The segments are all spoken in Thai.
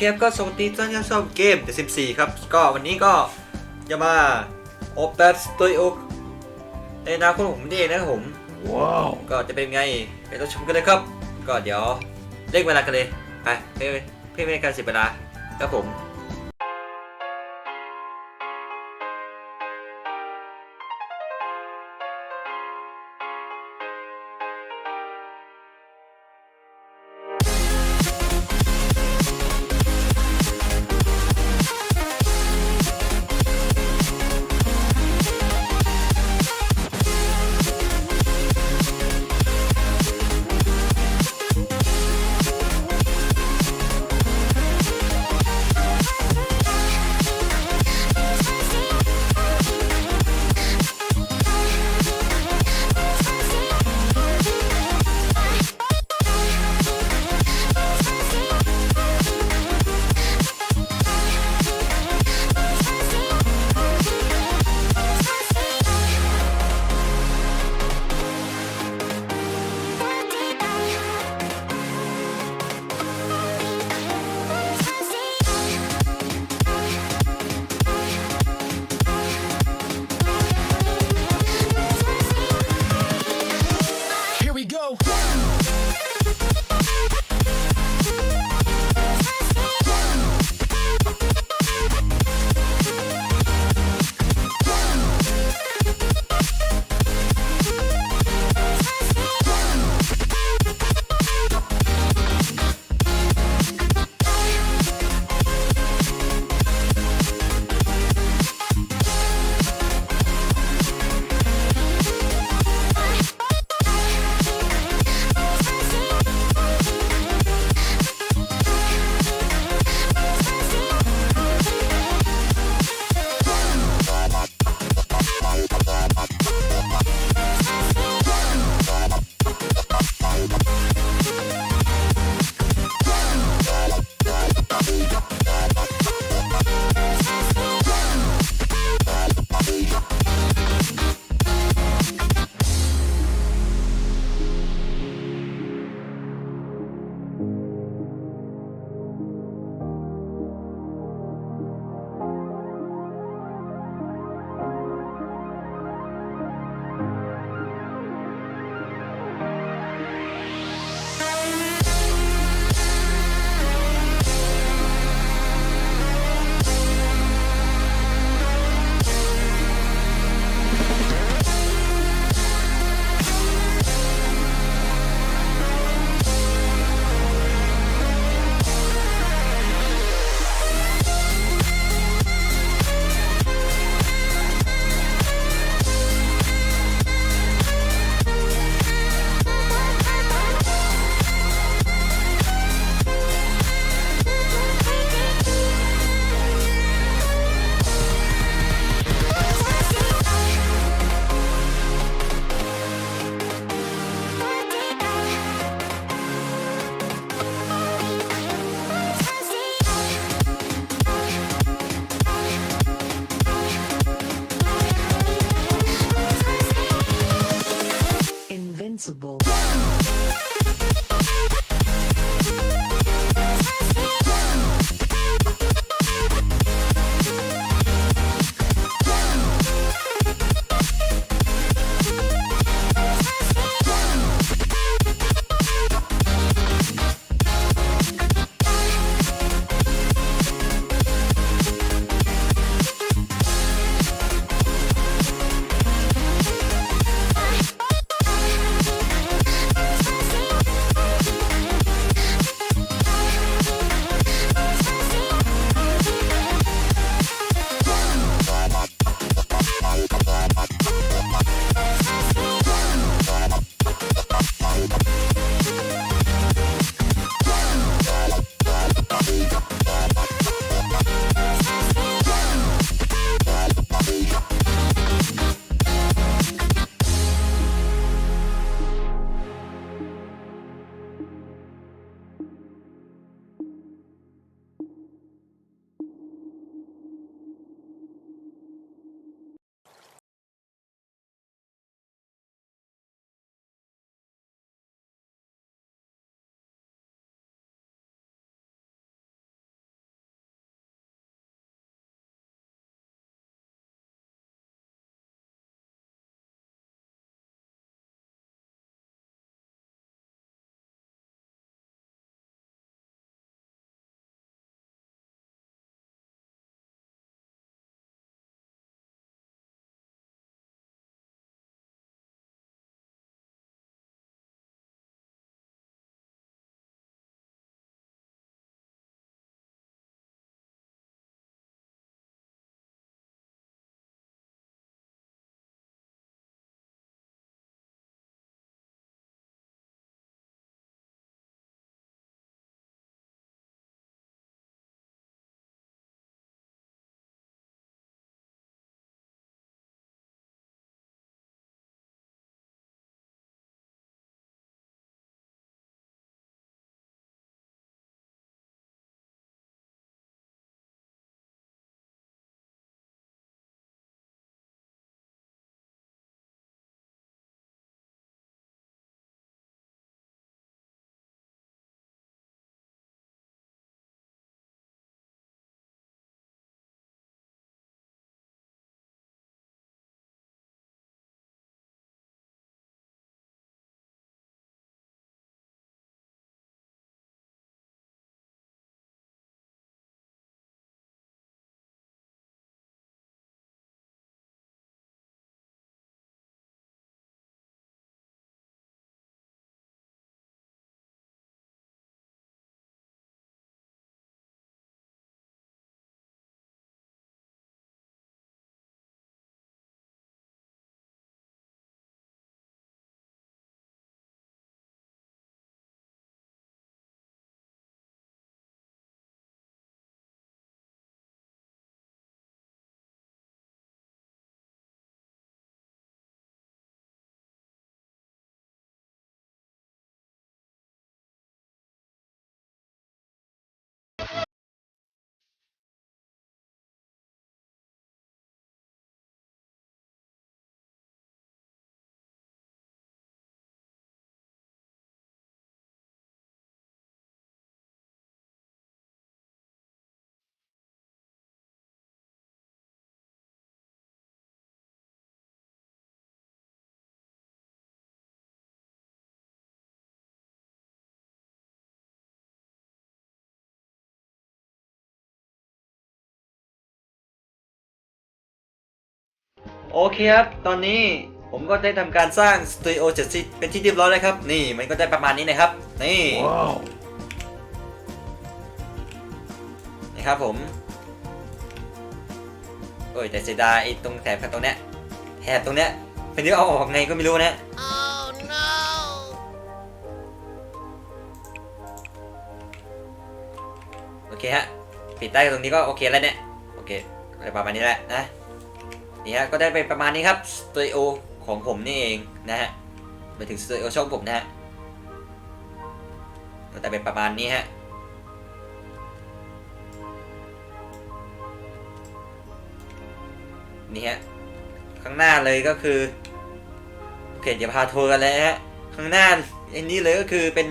เคครับก็สวัสดีท่านที่ชอบเกม The Sims 4ครับ ก็วันนี้ก็จะมาโอเป t สตูดิโอในอนาคตของผมนี่เองนะครับผม ว้าว ก็จะเป็นไง ไปรับชมกันเลยครับ ก็เดี๋ยวเล่นเวลากันเลย ไปเพื่อเพื่อไม่ให้การเสียเวลาครับผม โอเคครับ ตอนนี้ผมก็ได้ทำการสร้างสตูดิโอเจ็ดสิเป็นที่เรียบร้อยแล้วครับ นี่มันก็ได้ประมาณนี้นะครับ นี่ Wow. นะครับผมโอ้ยแต่เสียดายไอ้ตรงแถบตรงเนี้ยแถบตรงเนี้ยเป็นที่เอาออกไงก็ไม่รู้นะ Oh no! โอเคฮะปิดได้ตรงนี้ก็โอเคแล้วเนี่ย โอเคอะไรประมาณนี้แหละนะ นี่ฮะก็ได้ไปประมาณนี้ครับสตูดิโอของผมนี่เองนะฮะไปถึงสตูดิโอช่องผมนะฮะก็ได้เป็นประมาณนี้ฮะนี่ฮะข้างหน้าเลยก็คือโอเคเดี๋ยวพาทัวร์กันเลยฮะข้างหน้าอันนี้เลยก็คือเป็น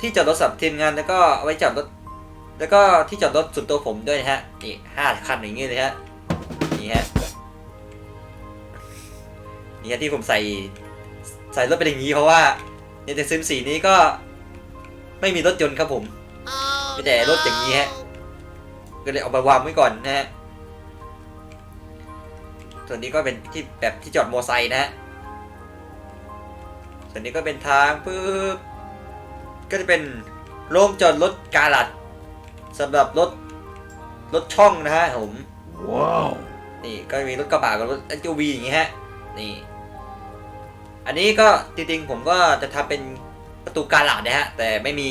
ที่จอดรถสำหรับทีมงานแล้วก็เอาไว้จอดรถแล้วก็ที่จอดรถส่วนตัวผมด้วยนะฮะนี่ห้าคันอย่างงี้เลยฮะนี่ฮะ นี่ฮะที่ผมใส่ใส่รถเป็นอย่างนี้เพราะว่าในแต่ซิมสีนี้ก็ไม่มีรถยนต์ครับผม Oh มีแต่รถอย่างนี้ฮะก็เลยเอาไปวางไว้ก่อนนะฮะส่วนนี้ก็เป็นที่แบบที่จอดมอไซค์นะฮะส่วนนี้ก็เป็นทางปึ๊บก็จะเป็นโรงจอดรถกาลัดสำหรับรถรถช่องนะฮะผม Wow. นี่ก็มีรถกระบะกับรถ SUV อย่างงี้ฮะนี่ อันนี้ก็จริงๆผมก็จะทำเป็นประตูกาลาดนะฮะ แต่ไม่มี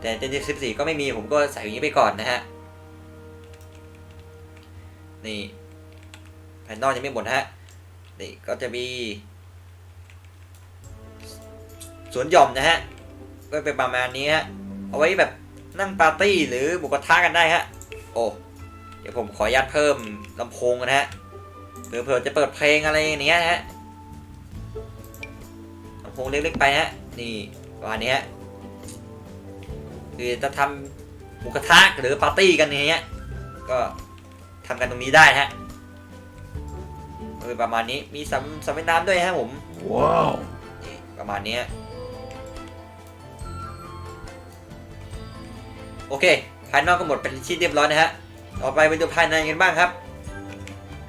แต่เจนสิบสี่ก็ไม่มีผมก็ใส่อย่างนี้ไปก่อนนะฮะ นี่ภายนอกยังไม่หมดฮะ นี่ก็จะมีสวนหย่อมนะฮะ ก็เป็นประมาณนี้ฮะ เอาไว้แบบนั่งปาร์ตี้หรือบุกกระทะกันได้ฮะ โอ้ เดี๋ยวผมขออนุญาตเพิ่มลำโพงนะฮะเผื่อๆจะเปิดเพลงอะไรอย่างเงี้ยฮะ ลำโพงเล็กๆไปฮะนี่ประมาณนี้ฮะคือจะทำหมูกระทะหรือปาร์ตี้กันอย่างเงี้ยก็ทำกันตรงนี้ได้ฮะเออประมาณนี้มีสำสำเป็นน้ำด้วยฮะผม Wow. นี่ประมาณนี้โอเค ภายนอกก็หมดเป็นที่เรียบร้อยนะฮะ ต่อไปไปดูภายในกันบ้างครับ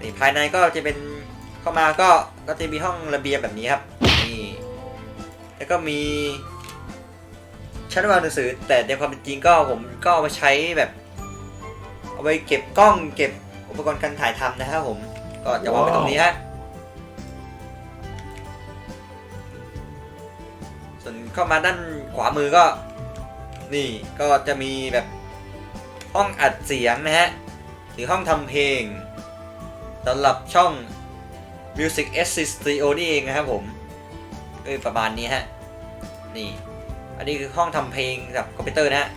นี่ภายในก็จะเป็นเข้ามาก็ก็จะมีห้องระเบียงแบบนี้ครับ แล้วก็มีชั้นวางหนังสือ แต่ในความเป็นจริงก็ผมก็เอามาใช้แบบ เอาไปเก็บกล้องเก็บอุปกรณ์การถ่ายทำนะครับผม ก็จะวางไว้ตรงนี้ฮะส่วนเข้ามาด้านขวามือก็ นี่ก็จะมีแบบห้องอัดเสียงนะฮะหรือห้องทำเพลงสำหรับช่อง Music Assist Studio นี่เองนะครับผมเออประมาณนี้ฮะ นี่ อันนี้คือห้องทำเพลงกับคอมพิวเตอร์นะฮะ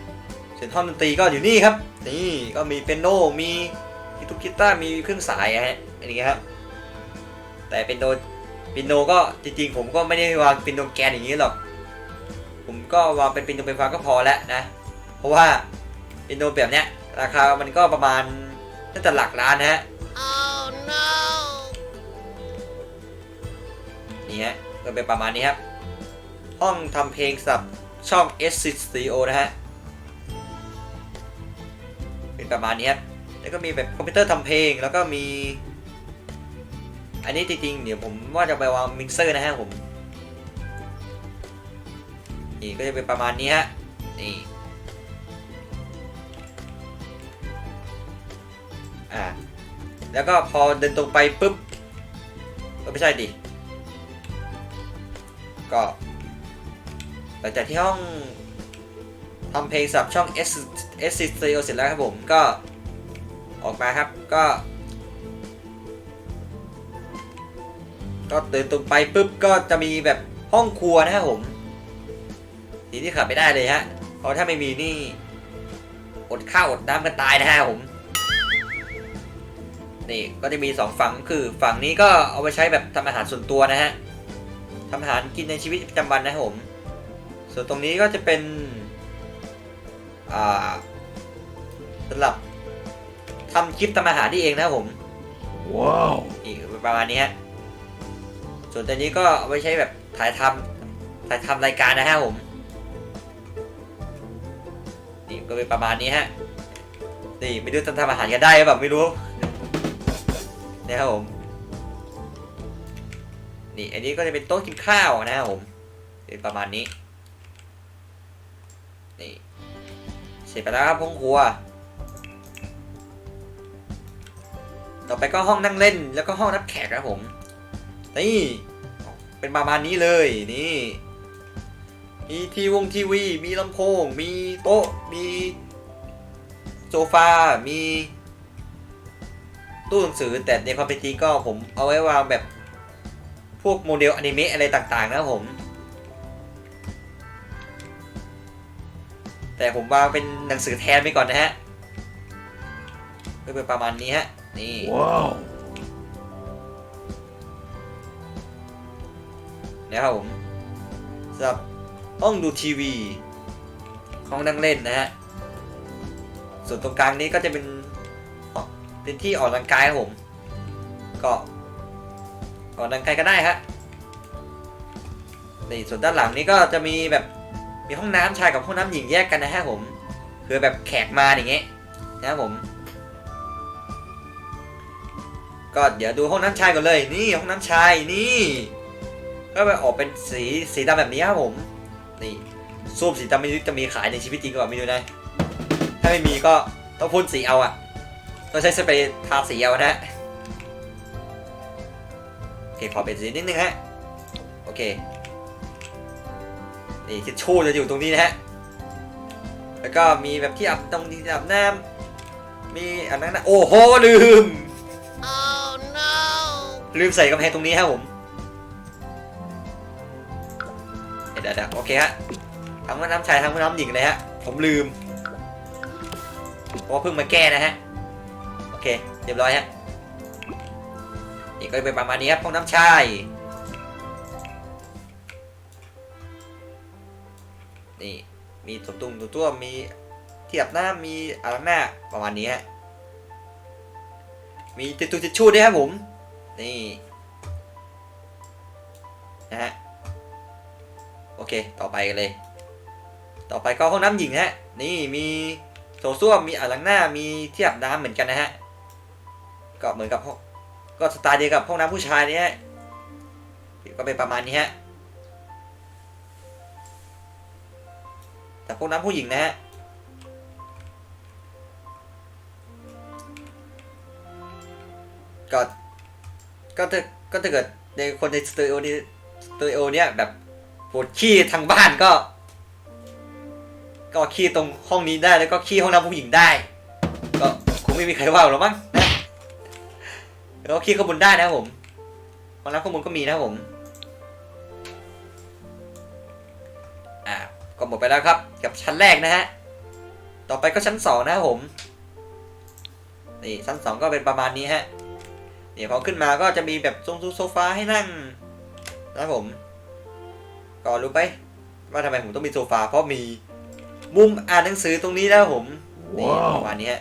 ส่วนห้องดนตรีก็อยู่นี่ครับ นี่ก็มีเปียโน มีกีตุกกีตาร์มีเครื่องสายอะฮะ อันนี้ครับ แต่เป็นโนเปียโนก็จริงๆ ผมก็ไม่ได้วางเป็นโนแกนอย่างนี้หรอก ผมก็วางเป็นเปียโนเป็นฟ้าก็พอแล้วนะ เพราะว่าเปียโนแบบเนี้ยราคา มันก็ประมาณน่าจะหลักล้านนะฮะ Oh no! นี่ฮะ ก็เป็นประมาณนี้ครับ ห้องทำเพลงสับช่อง S Studio นะฮะ เป็นประมาณนี้ครับ แล้วก็มีแบบคอมพิวเตอร์ทำเพลง แล้วก็มี อันนี้จริงๆ เดี๋ยวผมว่าจะไปวางมิกเซอร์นะฮะผม นี่ก็จะเป็นประมาณนี้ฮะ นี่อ่าแล้วก็พอเดินตรงไปปุ๊บเออไม่ใช่ดิ ก็ หลังจากที่ห้องทำเพลงสำหรับช่อง S S Studio เสร็จแล้วครับผมก็ออกมาครับก็ ก็เดินตรงไปปุ๊บก็จะมีแบบห้องครัวนะครับผมทีที่ขาดไม่ได้เลยฮะเพราะถ้าไม่มีนี่อดข้าวอดน้ำกันตายนะฮะผมนี่ก็จะมีสองฝั่งคือฝั่งนี้ก็เอาไว้ใช้แบบทำอาหารส่วนตัวนะฮะ ทำอาหารกินในชีวิตประจำวันนะครับผม ส่วนตรงนี้ก็จะเป็นอ่าสำหรับทำคลิปทำอาหารนี่เองนะครับผม Wow. อีกประมาณนี้ฮะ ส่วนตัวนี้ก็เอาไว้ใช้แบบถ่ายทำถ่ายทำรายการนะครับผมนี่ก็เป็นประมาณนี้ฮะ นี่ไม่รู้จะทำอาหารกันได้หรือเปล่าไม่รู้นะครับผม นี่ อันนี้ก็จะเป็นโต๊ะกินข้าวนะครับผม เป็นประมาณนี้ นี่ เสร็จไปแล้วครับห้องครัว ต่อไปก็ห้องนั่งเล่นแล้วก็ห้องรับแขกครับผม นี่ เป็นประมาณนี้เลย นี่ มีทีวงทีวี มีลำโพง มีโต๊ะ มีโซฟา มีตู้หนังสือแต่ในความเป็นจริงก็ผมเอาไว้วางแบบ พวกโมเดลอนิเมะอะไรต่างๆ นะครับผม แต่ผมวางเป็นหนังสือแทนไปก่อนนะฮะก็เป็นประมาณนี้ฮะ นี่ Wow. นะครับผมสำหรับห้องดูทีวีห้องนั่งเล่นนะฮะ ส่วนตรงกลางนี้ก็จะเป็นอ๋อเป็นที่ออกกำลังกายครับผม ก็ ออกกำลังกายก็ได้ฮะนี่ส่วนด้านหลังนี้ก็จะมีแบบมีห้องน้ำชายกับห้องน้ำหญิงแยกกันนะฮะผมคือแบบแขกมาอย่างเงี้ยนะครับผม ก็เดี๋ยวดูห้องน้ำชายก่อนเลย นี่ห้องน้ำชายนี่ ก็ไปออกเป็นสีสีดำแบบนี้ครับผมนี่ซูมสีดำไม่รู้จะมีขายในชีวิตจริงหรือเปล่าไม่รู้นะถ้าไม่มีก็ต้องพ่นสีเอาอะต้องใช้สเปรย์ทาสีเอานะ เคขอเป็นสีนิดนึงฮะ โอเค นี่ทิชชู่จะอยู่ตรงนี้นะฮะ แล้วก็มีแบบที่อาบตรงนี้อาบน้ำมีอันนั้นนะโอ้โหลืม Oh no! ลืมใส่กำแพงตรงนี้ครับผมเดี๋ยวเดี๋ยวโอเคฮะทั้งว่าน้ำชายทั้งว่าน้ำหญิงเลยฮะ ผมลืมเพราะว่าเพิ่งมาแก้นะฮะ โอเค เรียบร้อยฮะ นี่ก็เป็นประมาณนี้ครับห้องน้ำชายนี่มีตุ่มตุ่มตัวตัวมีเที่อาบน้ำมีอ่างล้างหน้าประมาณนี้ฮะมีติดตุติดชู่ด้วยครับผมนี่นะฮะโอเคต่อไปกันเลย ต่อไปก็ห้องน้ำหญิงฮะนี่มีโถส้วมมีอ่างล้างหน้ามีเที่อาบน้ำเหมือนกันนะฮะก็เหมือนกับห้อง ก็สไตล์เดียวกับห้องน้ำผู้ชายเนี่ยก็เป็นประมาณนี้ฮะแต่พวกน้ำผู้หญิงนะฮะก็ก็ถ้าก็ถ้าเกิดในคนในสตูดิโอนี้สตูดิโอเนี้ยแบบปวดขี้ทางบ้านก็ ก็ขี้ตรงห้องนี้ได้แล้วก็ขี้ห้องน้ำผู้หญิงได้ ก็คงไม่มีใครว่าหรอกมั้งนะ แล้วก็ขี้ข้างบนได้นะครับผมห้องน้ำข้างบนก็มีนะครับผม อ่าก็หมดไปแล้วครับ กับชั้นแรกนะฮะ ต่อไปก็ชั้นสองนะครับผม นี่ชั้นสองก็เป็นประมาณนี้ฮะเดี๋ยวพอขึ้นมาก็จะมีแบบทรงโซฟาให้นั่งนะครับผม ก็รู้ไป ว่าทำไมผมต้องมีโซฟา เพราะมีมุมอ่านหนังสือตรงนี้นะครับผม นี่ว้าวประมาณนี้ฮะ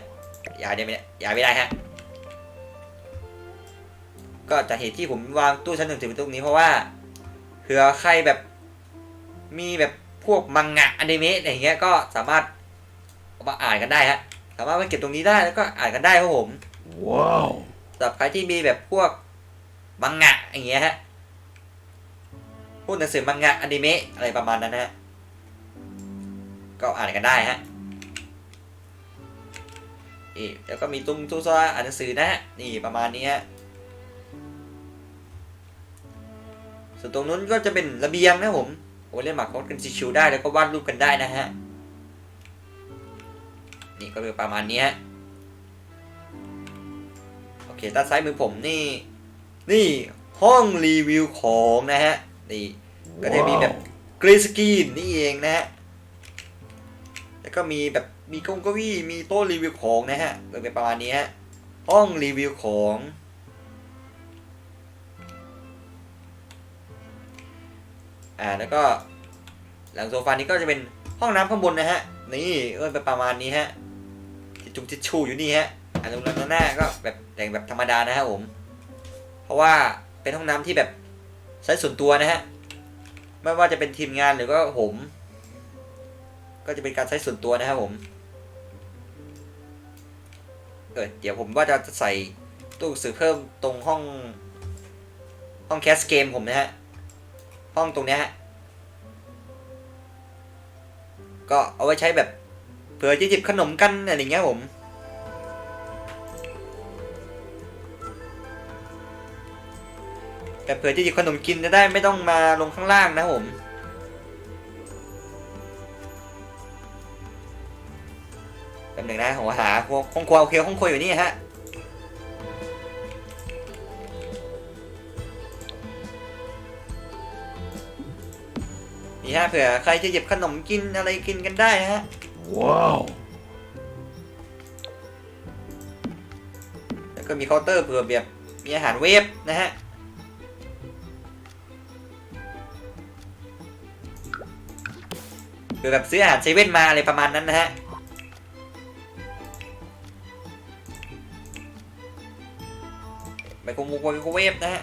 ย้ายได้ไหมเนี่ยย้ายไม่ได้ฮะ ก็จะเหตุที่ผมวางตู้ชั้นหนึ่งถึงตรงนี้เพราะว่าเผื่อใครแบบมีแบบพวกมังงะอนิเมะอะไรอย่างเงี้ยก็สามารถเอามาอ่านกันได้ฮะสามารถมาเก็บตรงนี้ได้แล้วก็อ่านกันได้ครับผม Wow. สำหรับใครที่มีแบบพวกมังงะอย่างเงี้ยฮะพวกหนังสือมังงะอนิเมะอะไรประมาณนั้นนะฮะก็อ่านกันได้ฮะนี่แล้วก็มีตุ้งตู้ซ่าอ่านหนังสือนะฮะนี่ประมาณนี้ฮะ ส่วนตรงนู้นก็จะเป็นระเบียงนะผมโอ้เล่นหมากรุกกันชิวๆได้แล้วก็วาดรูปกันได้นะฮะ นี่ก็เป็นประมาณนี้ฮะ โอเคด้านซ้ายมือผมนี่ นี่ห้องรีวิวของนะฮะ นี่ก็จะมีแบบ Wow. กรีนสกรีนนี่เองนะฮะ แล้วก็มีแบบมีเกงเก้าอี้มีโต๊ะรีวิวของนะฮะก็เป็นประมาณนี้ฮะ ห้องรีวิวของ อ่าแล้วก็ หลังโซฟานี้ก็จะเป็นห้องน้ำข้างบนนะฮะ นี่ก็เป็นประมาณนี้ฮะทิชจุงทิชชู่อยู่นี่ฮะอันนู้นแล้วหน้าก็แบบแต่งแบบธรรมดานะครับผม เพราะว่าเป็นห้องน้ำที่แบบใช้ส่วนตัวนะฮะไม่ว่าจะเป็นทีมงานหรือก็ผม ก็จะเป็นการใช้ส่วนตัวนะครับผมเออเดี๋ยวผมว่าจะใส่ตู้สือเพิ่มตรงห้อง ห้องแคสเกมผมนะฮะ ห้องตรงเนี้ยฮะก็เอาไว้ใช้แบบเผื่อจะหยิบขนมกันอะไรอย่างเงี้ยผม แต่เผื่อจะหยิบขนมกินจะได้ไม่ต้องมาลงข้างล่างนะผมแป๊บหนึ่งนะผมหาห้องครัวโอเคห้องครัวอยู่นี่ฮะ นี่ฮะเผื่อใครจะหยิบขนมกินอะไรกินกันได้นะฮะ Wow. แล้วก็มีเคาน์เตอร์เผื่อแบบมีอาหารเวฟนะฮะเผื่อแบบซื้ออาหารเซเว่นมาอะไรประมาณนั้นนะฮะไมโครโวไมโครเวฟนะฮะ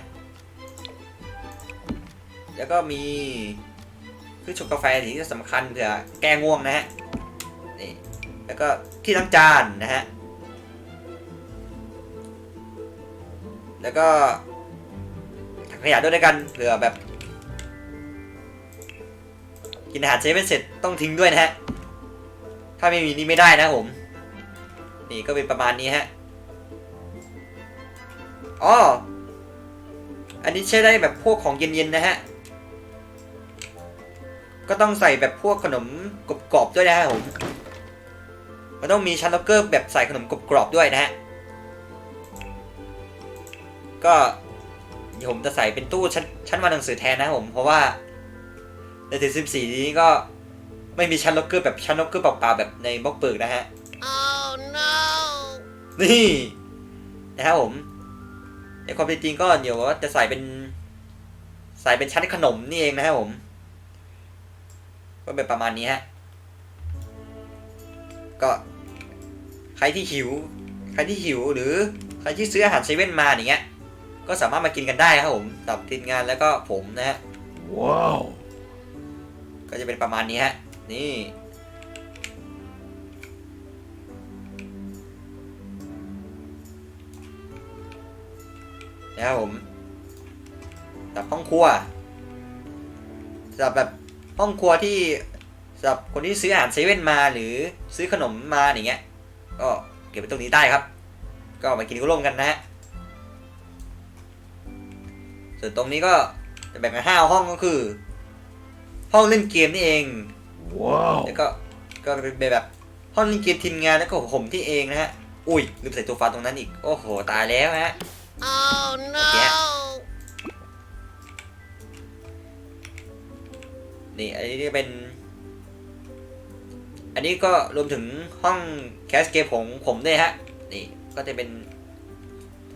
แล้วก็มีเคือชงกาแฟสิ่งที่สำคัญเผื่อแก้ง่วงนะฮะนี่แล้วก็ที่ล้างจานนะฮะแล้วก็ถังขยะด้วยด้วยกันเผื่อแบบ กินอาหารเซเว่นเสร็จต้องทิ้งด้วยนะฮะถ้าไม่มีนี่ไม่ได้นะผม นี่ก็เป็นประมาณนี้ฮะอ๋ออันนี้ใช้ได้แบบพวกของเย็นๆนะฮะ ก็ต้องใส่แบบพวกขนมกรอบๆด้วยนะฮะผมมันต้องมีชั้นล็อกเกอร์แบบใส่ขนมกรอบๆด้วยนะฮะก็เดี๋ยวผมจะใส่เป็นตู้ชั้นชั้นวางหนังสือแทนนะครับผม เพราะว่าในถึงสิบสี่นี้ก็ไม่มีชั้นล็อกเกอร์แบบชั้นล็อกเกอร์เปล่าๆแบบในบล็อกเบิร์กนะฮะ Oh no! นี่นะครับผมในความเป็นจริงก็เดี๋ยวจะใส่เป็น ใส่เป็นชั้นขนมนี่เองนะครับผม ก็เป็นประมาณนี้ฮะ ก็ใครที่หิว ใครที่หิวหรือใครที่ซื้ออาหารเซเว่นมาอย่างเงี้ย ก็สามารถมากินกันได้ครับผมสำหรับทีมงานแล้วก็ผมนะฮะ Wow. ก็จะเป็นประมาณนี้ฮะ นี่ นะครับผมสำหรับห้องครัวสำหรับแบบ ห้องครัวที่สำหรับคนที่ซื้ออาหารเซเว่นมาหรือซื้อขนมมาอย่างเงี้ย ก็เก็บไว้ตรงนี้ได้ครับ ก็เอามากินร่วมกันนะฮะส่วนตรงนี้ก็จะแบ่งเป็นห้าห้องก็คือ ห้องเล่นเกมนี่เอง Wow. แล้วก็ก็เป็นแบบห้องเล่นเกมทีมงานแล้วก็ผมที่เองนะฮะ อุ้ยลืมใส่ตัวฟ้าตรงนั้นอีก โอ้โห ตายแล้วฮะ Oh no! นี่อันนี้จะเป็น อันนี้ก็รวมถึงห้องแคสเกมของผมด้วยฮะ นี่ก็จะเป็น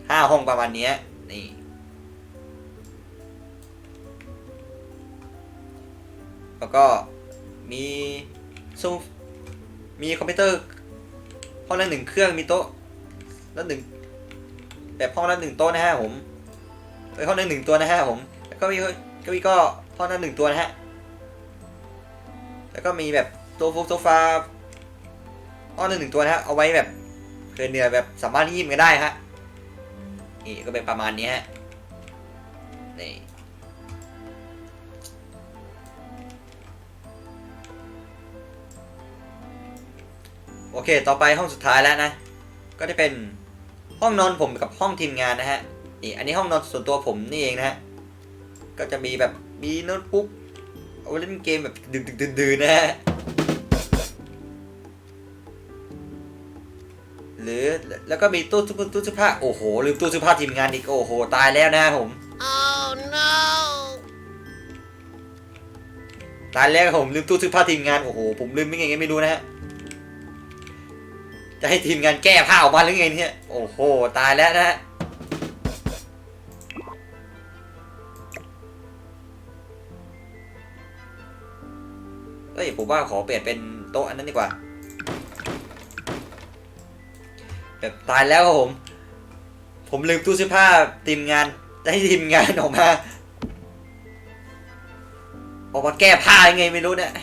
ห้าห้องประมาณนี้นี่แล้วก็มีซูมีคอมพิวเตอร์ห้องละหนึ่งเครื่องมีโต๊ะล้วหนึ่งแบบห้องละหนึ่งโต๊ะนะฮะผมเอ้ยห้องละหนึ่งตัวนะฮะผมแล้วก็มีเก็มีก็ห้องละหนึ่งตัวนะฮะ แล้วก็มีแบบโต๊ะฟุกโซฟาห้องละหนึ่งตัวนะฮะเอาไว้แบบเพื่อเนือยแบบสามารถยิ้มกันได้ฮะนี่ก็เป็นประมาณนี้ฮะนี่โอเค ต่อไปห้องสุดท้ายแล้วนะ ก็จะเป็นห้องนอนผมกับห้องทีมงานนะฮะ นี่ อันนี้ห้องนอนส่วนตัวผมนี่เองนะฮะ ก็จะมีแบบมีโน้ตบุ๊ก เอาไว้เล่นเกมแบบดึกดึกดื่นๆนะฮะหรือแล้วก็มีตู้ตู้ตู้เสื้อผ้าโอ้โหลืมตู้เสื้อผ้าทีมงานอีกโอ้โหตายแล้วนะผม Oh no! ตายแล้วครับผมลืมตู้เสื้อผ้าทีมงานโอ้โหผมลืมไม่ไงก็ไม่รู้นะฮะจะให้ทีมงานแก้ผ้าออกมาหรือไงเนี่ยโอ้โหตายแล้วนะฮะ เอ้ยผมว่าขอเปลี่ยนเป็นโต๊ะอันนั้นดีกว่า แบบตายแล้วครับผม ผมลืมตู้เสื้อผ้าทีมงานจะให้ทีมงานออกมาออกมาแก้ผ้ายังไงไม่รู้เนี่ย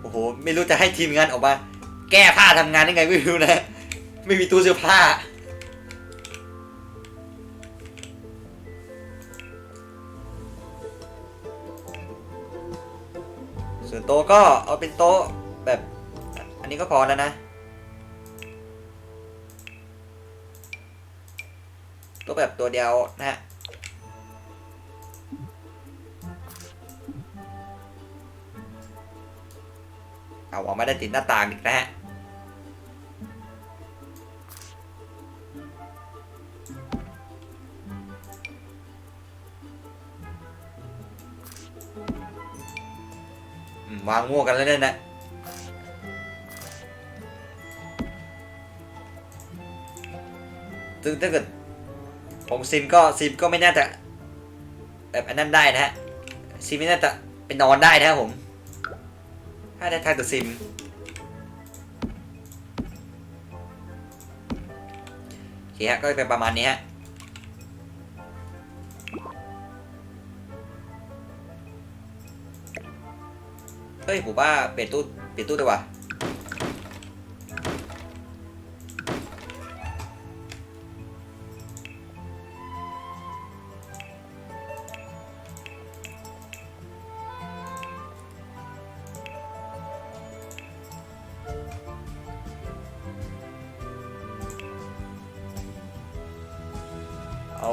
โอ้โห ไม่รู้จะให้ทีมงานออกมา แก้ผ้าทำงานได้ไงไม่รู้นะ ไม่มีตู้เสื้อผ้า ส่วนโต๊ะก็เอาเป็นโต๊ะแบบ อันนี้ก็พอแล้วนะ โต๊ะแบบตัวเดียวนะฮะ เอาออกมาได้ติดหน้าต่างอีกนะฮะวางมั่วกันแล้วเนี่ยนะซึ่งถ้าเกิดของซิมก็ซิมก็ไม่น่าจะแบบอันนั้นได้นะฮะซิมไม่น่าจะเป็นนอนได้นะครับผม ถ้าได้ทางตัวซิม โอเคฮะ ก็เป็นประมาณนี้ฮะเฮ้ย ผมว่าเปลี่ยนตู้ เปลี่ยนตู้ดีกว่า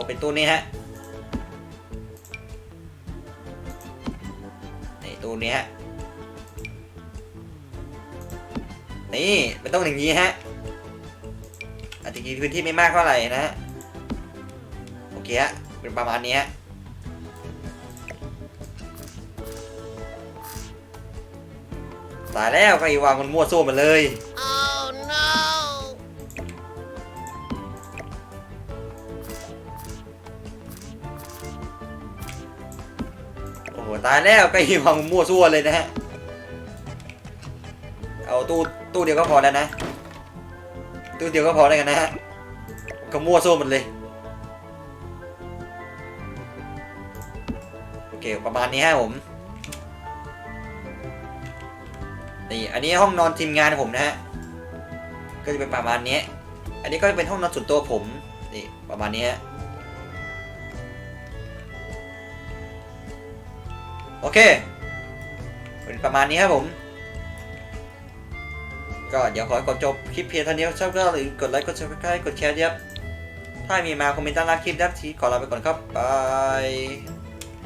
เป็นตู้นี้ฮะนี่ตู้นี้ฮะนี่มันต้องอย่างนี้ฮะอาจจะกินพื้นที่ไม่มากเท่าไหร่นะฮะโอเคฮะเป็นประมาณนี้ฮะตายแล้วก็อีวางมันมั่วซั่วหมาเลย ตายแล้วก็อีวางมันมั่วซั่วเลยนะฮะ เอาตู้ตู้เดียวก็พอแล้วนะ ตู้เดียวก็พอแล้วกันนะฮะ ก็มั่วซั่วหมันเลย โอเคประมาณนี้ฮะผม นี่อันนี้ห้องนอนทีมงานผมนะฮะ ก็จะเป็นประมาณนี้ อันนี้ก็จะเป็นห้องนอนส่วนตัวผม นี่ประมาณนี้ฮะ เค เป็นประมาณนี้ครับผม ก็เดี๋ยวขอกดจบคลิปเพียงเท่านี้ชอบก็หรือกดไลค์กดแชร์กดแชร์ครับถ้ามีมาคอมเมนต์ด้านล่างคลิปนะครับทีขอลาไปก่อนครับบาย